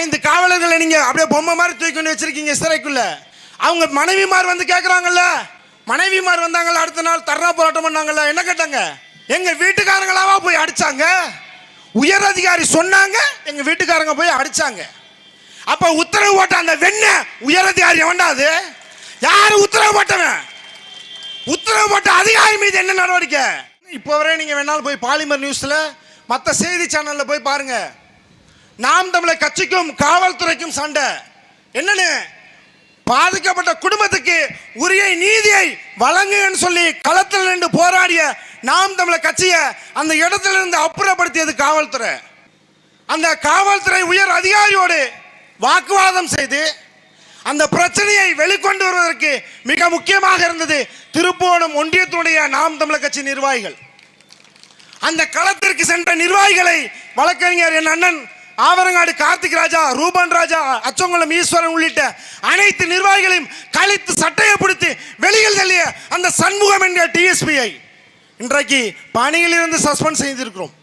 ஐந்து காவலர்களை நீங்க அப்படியே பொம்மை மாதிரி தூக்கி கொண்டு வச்சிருக்கீங்க சிறைக்குள்ள. அவங்க மனைவிமார் வந்து கேக்குறாங்கல்ல? மனைவிமார் வந்தாங்கல்ல அடுத்த நாள் தர்ணா போராட்டம் பண்ணாங்கல்ல என்ன கேட்டாங்க? எங்க வீட்டுக்காரங்களாவா போய் அடிச்சாங்க? உயர் அதிகாரி சொன்னாங்க எங்க வீட்டுக்காரங்க போய் அடிச்சாங்க. அப்ப உத்தரவு போட்ட அந்த வெண்ண உயர் அதிகாரி வேண்டாது அது? யாரு உத்தரவு போட்டவன்? உத்தரவு போட்ட அதிகாரி மீது என்ன நடவடிக்கை? இப்போ வரை நீங்க வேணாலும் போய் பாலிமர் நியூஸ்ல மற்ற செய்தி சேனல்ல போய் பாருங்க. நாம் தமிழர் கட்சிக்கும் காவல்துறைக்கும் சண்டை. என்னன்னு? பாதிக்கப்பட்ட குடும்பத்துக்கு உரிய நீதியை வழங்குன்னு சொல்லி களத்தில் நின்று போராடிய நாம் தமிழர் கட்சியை அந்த இடத்துல இருந்து அப்புறப்படுத்தியது காவல்துறை. அந்த காவல்துறை உயர் அதிகாரியோடு வாக்குவாதம் செய்து அந்த பிரச்சனையை வெளிக்கொண்டு வருவதற்கு மிக முக்கியமாக இருந்தது திருப்போணம் ஒன்றியத்துடைய நாம் தமிழர் கட்சி நிர்வாகிகள். அந்த களத்திற்கு சென்ற நிர்வாகிகளை வழக்கறிஞர் என் அண்ணன் ஆவரங்காடு கார்த்திக் ராஜா ரூபன் ராஜா அச்சங்குளம் ஈஸ்வரன் உள்ளிட்ட அனைத்து நிர்வாகிகளையும் கழித்து சட்டையை பிடித்து வெளியில் தள்ளிய அந்த சண்முகம் என்கிற டிஎஸ்பியை இன்றைக்கு பணியில் இருந்து சஸ்பெண்ட் செய்திருக்கிறோம்.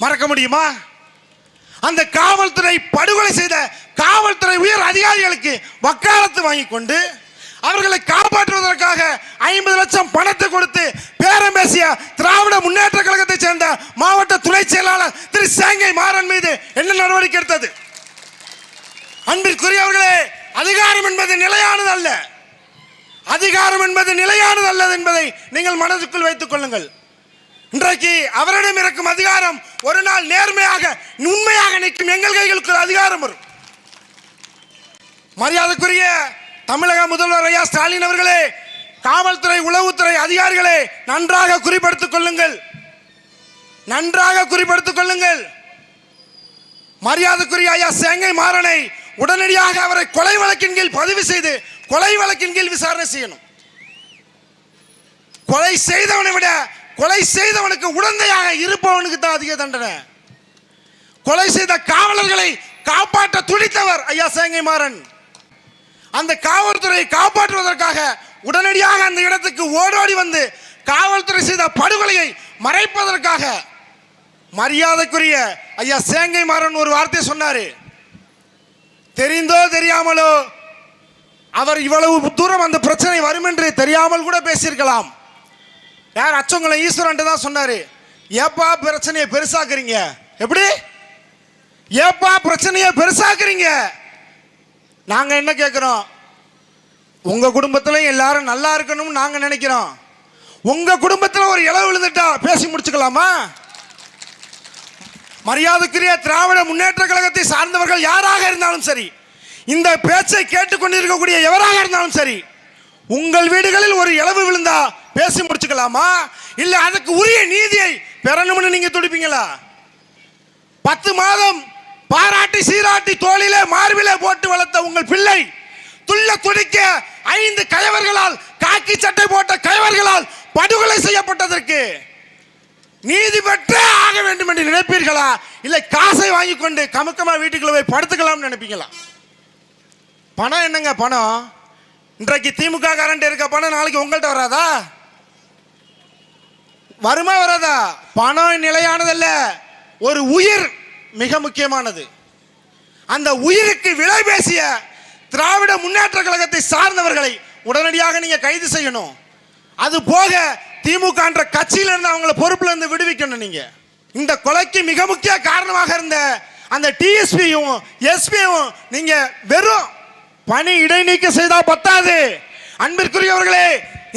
மறக்க முடியுமா? அந்த காவல்துறை படுகொலை செய்த காவல்துறை உயர் அதிகாரிகளுக்கு வக்காலத்து வாங்கி கொண்டு அவர்களை காப்பாற்றுவதற்காக ஐம்பது லட்சம் பணத்தை கொடுத்து பேரம் பேசிய திராவிட முன்னேற்ற கழகத்தை சேர்ந்த மாவட்ட துணை செயலாளர் திரு சேங்கை மாறன் மீது என்ன அன்பிற்குரியவர்களே அதிகாரம் என்பது நிலையானது அல்ல. அதிகாரம் என்பது நிலையானது அல்லது என்பதை நீங்கள் மனதுக்குள் வைத்துக் கொள்ளுங்கள். இன்றைக்கு அவரிடம் இருக்கும் அதிகாரம் ஒரு நாள் நேர்மையாக உண்மையாக நிற்கும் எங்கள் கைகளுக்கு அதிகாரம் வரும். மரியாதைக்குரிய தமிழக முதல்வர் ஐயா ஸ்டாலின் அவர்களே காவல்துறை உளவுத்துறை அதிகாரிகளே நன்றாக குறிப்படுத்திக் கொள்ளுங்கள். நன்றாக குறிப்படுத்திக் கொள்ளுங்கள். மரியாதைக்குரிய ஐயா சேங்கை மாறனை உடனடியாக அவரை கொலை வழக்கின் கீழ் பதிவு செய்து கொலை வழக்கின் கீழ் விசாரணை செய்யணும். கொலை செய்தவனை விட கொலை செய்தவனுக்கு உடந்தையாக இருப்பவனுக்கு தான் அதிக தண்டனை. கொலை செய்த காவலர்களை காப்பாற்ற துடித்தவர் ஐயா சேங்கை மாறன். அந்த காவல்துறையை காப்பாற்றுவதற்காக உடனடியாக அந்த இடத்துக்கு ஓடோடி வந்து காவல்துறை செய்த படுகொலையை மறைப்பதற்காக மரியாதைக்குரிய ஐயா சேங்கை மாறன் ஒரு வார்த்தை சொன்னாரு. தெரிந்தோ தெரியாமலோ அவர் இவ்வளவு தூரம் அந்த பிரச்சனை வரும் என்று தெரியாமல் கூட பேசியிருக்கலாம். யார் அச்சங்குளம் ஈஸ்வரன்ட்டு தான் சொன்னாரு. ஏப்பா பிரச்சனையை பெருசாக்குறீங்க? எப்படி? ஏப்பா பிரச்சனையை பெருசாக்குறீங்க? நாங்க என்ன கேட்குறோம் உங்க குடும்பத்துல எல்லாரும் நல்லா இருக்கணும்னு நாங்க நினைக்கிறோம். உங்க குடும்பத்துல ஒரு இளவு விழுந்துட்டா பேசி முடிச்சுக்கலாமா? மரியாதைக்குரிய திராவிட முன்னேற்ற கழகத்தை சார்ந்தவர்கள் யாராக இருந்தாலும் சரி இந்த பேச்சை கேட்டுக்கொண்டிருக்கக்கூடிய எவராக இருந்தாலும் சரி உங்கள் வீடுகளில் ஒரு இளவு விழுந்தா பேசி முடிச்சுக்கலாமா? இல்ல அதுக்கு உரிய நீதியை பெறணும்னு நீங்க துடிப்பீங்களா? பத்து மாதம் பாராட்டி சீராட்டி தோளிலே மார்பிலே போட்டு வளர்த்த உங்கள் பிள்ளை துள்ள துடிக்க ஐந்து கயவர்களால் காக்கி சட்டை போட்ட கயவர்களால் படுகொலை செய்யப்பட்டதற்கு நீதி பெற்றே ஆக வேண்டும் என்று நினைப்பீர்களா? இல்லை காசை வாங்கி கொண்டு கமுக்கமாக வீட்டுக்குள்ள போய் படுத்துக்கலாம்னு நினைப்பீங்களா? பணம் என்னங்க பணம்? இன்றைக்கு திமுக கரண்ட் இருக்க பணம் நாளைக்கு உங்கள்கிட்ட வராதா? வருமா வராதா? பணம் நிலையானதல்ல. ஒரு உயிர் மிக முக்கியமானது. அந்த உயிருக்கு விலை பேசிய திராவிட முன்னேற்ற கழகத்தை சார்ந்தவர்களை உடனடியாக நீங்க கைது செய்யணும். அது போக திமுக என்ற கட்சியில இருந்து அவங்கள பொறுப்புல இருந்து விடுவிக்கணும் நீங்க. இந்த கொலைக்கு மிக முக்கிய காரணமாக இருந்த அந்த டிஎஸ்பியும் எஸ்பியும் நீங்க வெறும் பணி இடைநீக்கம் செய்தா பத்தாது. அன்பிற்குரியவர்களே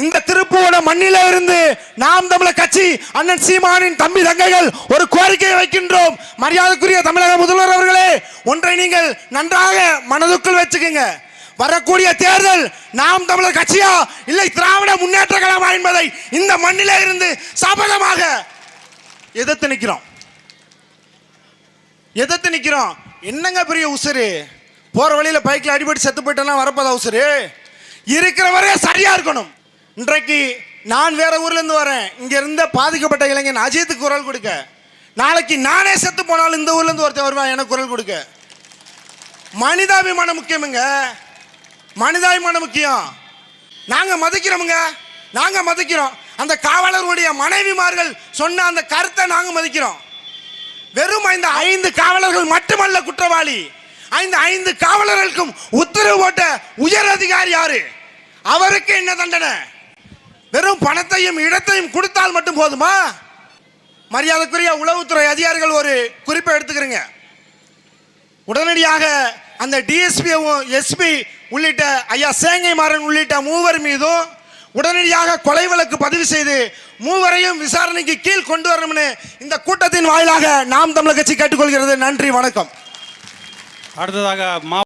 இந்த திருப்பூட மண்ணில இருந்து நாம் தமிழர் கட்சி அண்ணன் சீமானின் தம்பி தங்கைகள் ஒரு கோரிக்கையை வைக்கின்றோம். மரியாதைக்குரிய தமிழக முதல்வர் அவர்களே ஒன்றை நீங்கள் நன்றாக மனதுக்குள் வச்சுக்கோங்க. வரக்கூடிய தேர்தல் நாம் தமிழர் கட்சியா? இல்லை திராவிட முன்னேற்ற கழகமா என்பதை இந்த மண்ணிலே இருந்து சபதமாக எதிர்த்து நிற்கிறோம். எதிர்த்து நிற்கிறோம். என்னங்க பெரிய உசுரு போற வழியில பைக்கில் அடிபட்டு செத்து போயிட்டேன்னா வரப்போதா உசுரு இருக்கிற வரைய சரியா இருக்கணும். இன்றைக்கு நான் வேற ஊர்ல இருந்து வரேன். இங்க இருந்த பாதிக்கப்பட்ட இளைஞன் அஜித்துக்கு குரல் கொடுக்க. நாளைக்கு நானே செத்து போனாலும் இந்த ஊர்ல இருந்து ஒருத்தர் வருவான் எனக்கு குரல் கொடுக்க. மனிதாபிமானம் முக்கியமுங்க. மனிதாபிமானம் முக்கியம். நாங்க மதிக்கிறோமுங்க. நாங்க மதிக்கிறோம். அந்த காவலருடைய மனைவிமார்கள் சொன்ன அந்த கருத்தை நாங்க மதிக்கிறோம். வெறும் ஐந்து ஐந்து காவலர்கள் மட்டுமல்ல குற்றவாளி. ஐந்து ஐந்து காவலர்களுக்கும் உத்தரவு போட்ட உயர் அதிகாரி யாரு? அவருக்கு என்ன தண்டனை? வெறும் பணத்தையும் இடத்தையும் கொடுத்தால் மட்டும் போதுமா? மரியாதைக்குரிய உளவுத்துறை அதிகாரிகள் ஒரு குறிப்பை எடுத்துக்கிறீங்க. உடனடியாக அந்த டிஎஸ்பியும் எஸ்பி உள்ளிட்ட ஐயா சேங்கை மாறன் உள்ளிட்ட மூவர் மீதும் உடனடியாக கொலை வழக்கு பதிவு செய்து மூவரையும் விசாரணைக்கு கீழ் கொண்டு வரணும்னு இந்த கூட்டத்தின் வாயிலாக நாம் தமிழக கட்சி கேட்டுக்கொள்கிறது. நன்றி வணக்கம். அடுத்ததாக மா